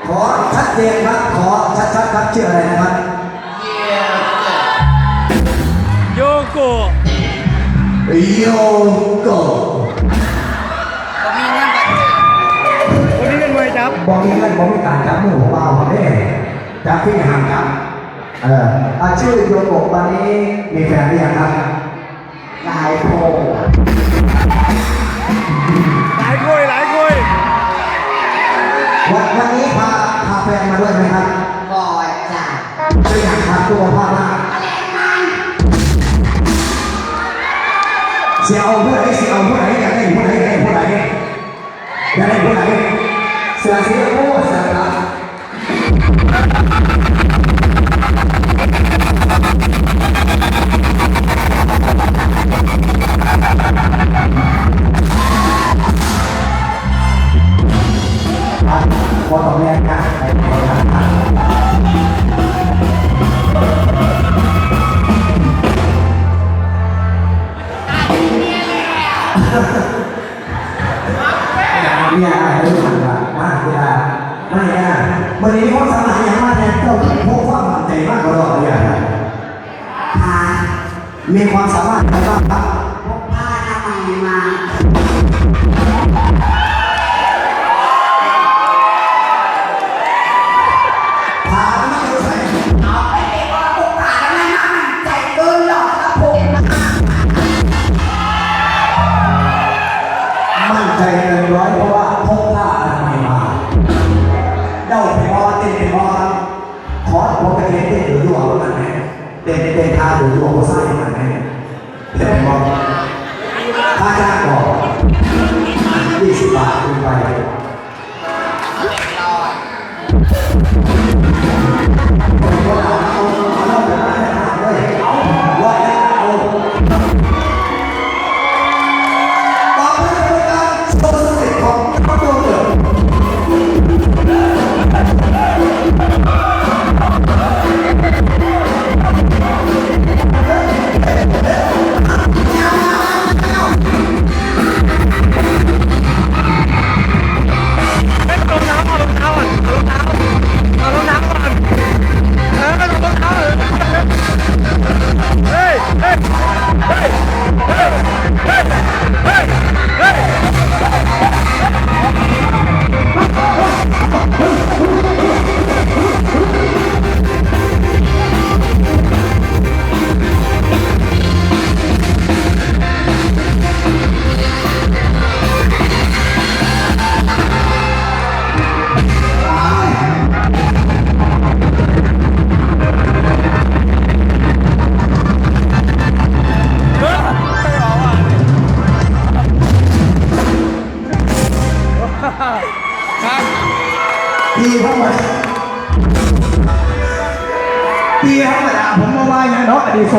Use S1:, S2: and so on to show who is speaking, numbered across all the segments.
S1: ขอชัดเจนครับ ขอชัดๆครับชื่ออะไรนะครับ
S2: โยโกะ
S1: โยโก
S2: วันนี้เป็นมวยจับ
S1: บอกมีเงินบอกมีการจับมือของเราเขาได้จับที่ห่างกันเอออาชื่อโยโกะตอนนี้มีแฟนหรือยังครับนายโพ
S2: หลายคุยหลายคุย
S1: วันวันนี้พาพาแฟนมาด้วยไหมครับ
S3: ก่อนจ้ะ
S1: ชื่ออย่างครับตัวพ่อมากเสียเอาผู้ไหนเสียเอาผู้ไหนอยากได้ผู้ไหนอยากได้ผู้ไหนอยากได้ผู้ไหนเสือเสียโอ้เสือครับพ ไรรู้สึกว่ามากเวลาไม่ได้วันนี้เขาสมัยอย่างมากเนี่ยเราพวกความันใจมากกว่าเราเนี่ย
S3: พา
S1: มีความสามารถอะไรบ้างครับ
S3: พกผ้าอนามัยมา เต้
S1: นเต้นท่าหรือยั่วเขาใส่มันไหมเต้นพอค่าจ้างก่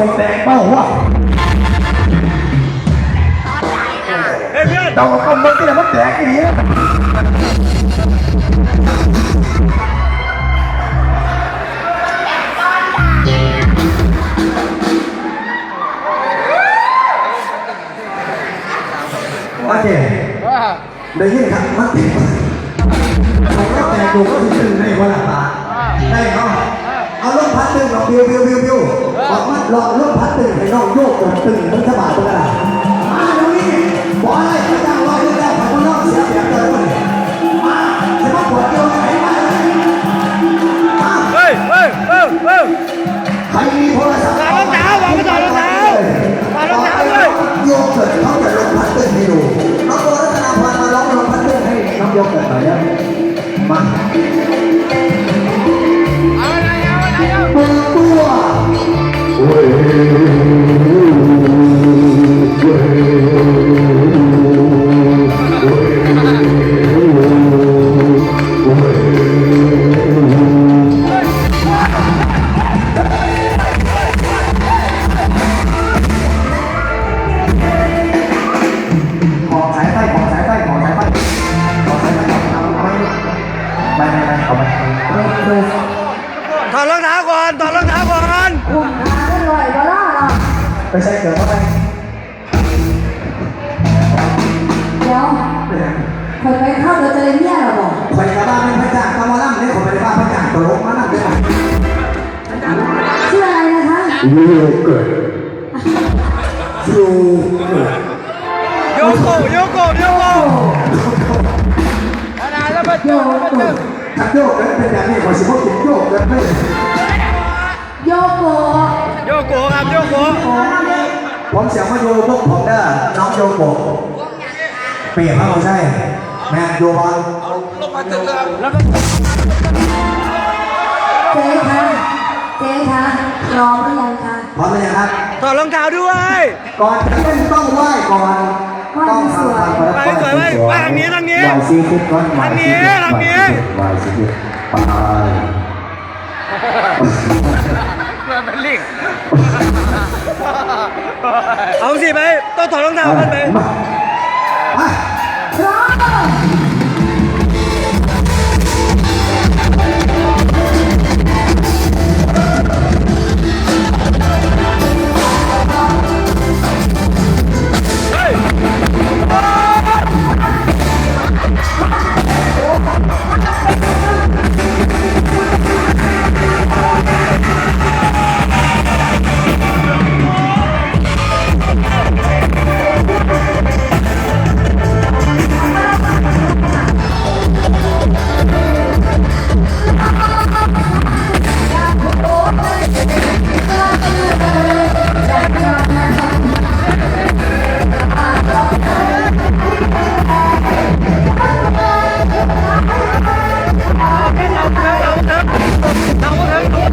S1: นาะอดีตทรงแตกเป้าวะ
S2: เฮ้ยเพื่อน
S1: ต้องเอามือที่ไหนมาแตกอ มัดผมก็แต่ดูก็ถึงในวันละตาได้เขาเอาลมพัดตึงลองบิวบิวบิวบิวออกมาลพัดตึงให้น้องโยกกดตึงมันสบายตัวละมาตรงนี้บอกอะไรพระเจ้าลอยเรื่องแล้วผมก็น้องเสียเสียเกิน ไปใช้
S2: เกิดทาไปเดี๋ย
S1: วคอไปเข้าเราจะเลยเนี่ย
S2: เราบอ
S1: กคอยกระบ้านไม่พัะจ่างตะวันล่ำเนี่ขอนไป
S2: ในบ้าน
S3: พัะจ่างตลกมาล่ำ
S1: ได้ไห
S3: มชื่อ
S1: อะไรนะคะวิวเกิดวิวเกิด
S2: โยโกโยโกโยโกนานาแล้วมแล้วมาเจอ
S1: ทักโยกแเป็นแย่งนี้ขอสิพวกถึงโยกแล้วไม่
S3: โยโก
S2: โยโกครับโยโก
S1: ผมเสียงว่าโยพวกผมเด้อน้องโยโกะเปรียบเขาใช่แม่โยบอล
S2: แล้วก็
S3: เจ๊คะเจ๊คะพร้อมหรือยังคะ
S1: พร้อมหรือยังครับ
S2: ถอดรองเท้าด้วย
S1: ก่อนจะเล่นต้องไหว้ก่อนต้องทำความเคารพ
S2: ไปสวยไปไปทางนี้ทางนี้
S1: ไหว้ซีคิดก่อน
S2: ทางนี้ทางนี้
S1: ไหว้ซีคิดไป
S2: เอาสิไปต้องถอดรองเท้ากันไป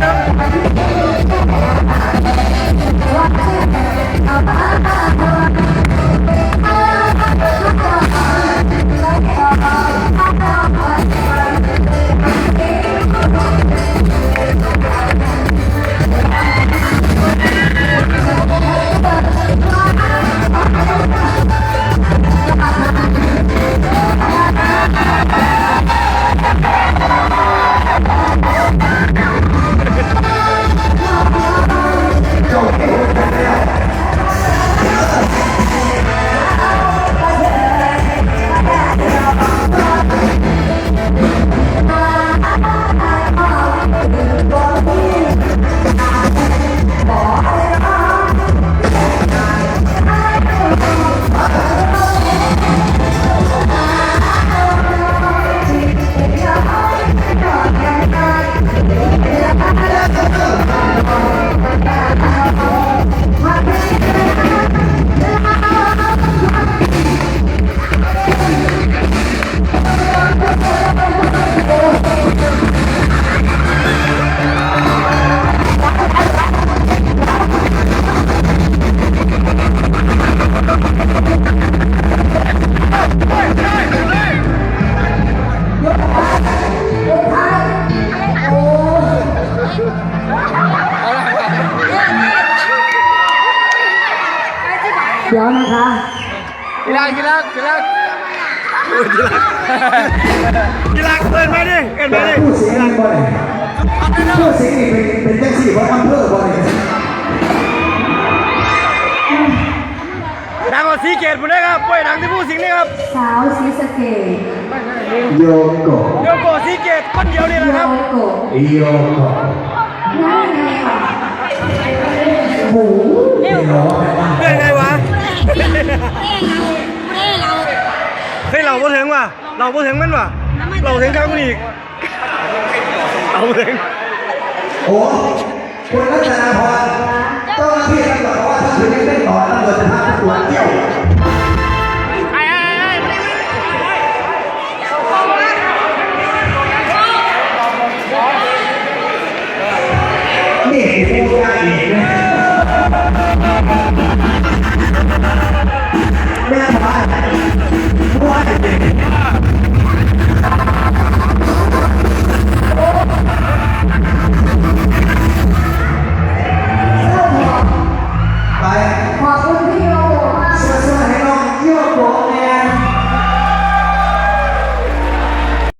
S3: เเลย
S2: กีฬาเกินไปดิเกินไป
S1: แต่
S2: ดิ
S1: ผู้เสียงนี่บ่ได้ผู้เสียงนี่เป็นเป็นแท็กซี่เพราะอำเภอบ่ได้
S2: ดังกว่าสีเกตผมเลยครับป่วยดังที่ผู้สิงห์นี่ครับ
S3: สาวศรีสะเกษ
S1: โยโกะ
S2: โยโกสีเกตคนเดียวนี่แหละครับ
S3: โยโก
S1: โยโกะ
S3: นั่นไงอะ
S1: หมูไม่ร้องไม่ว่า
S2: เพื่อนไงวะ เฮ้ยเราบ่ถึงว่ะเราบ่ถึงมันว่ะเราถึงข้างมันอีกเอาถึง
S1: โอ้คุณรัตนาพรเจ้าหน้าที่ตำรวจบอกว่าถ้าคุณยังเล่นต่อตำรวจจะพาไปตรวจเที่ยว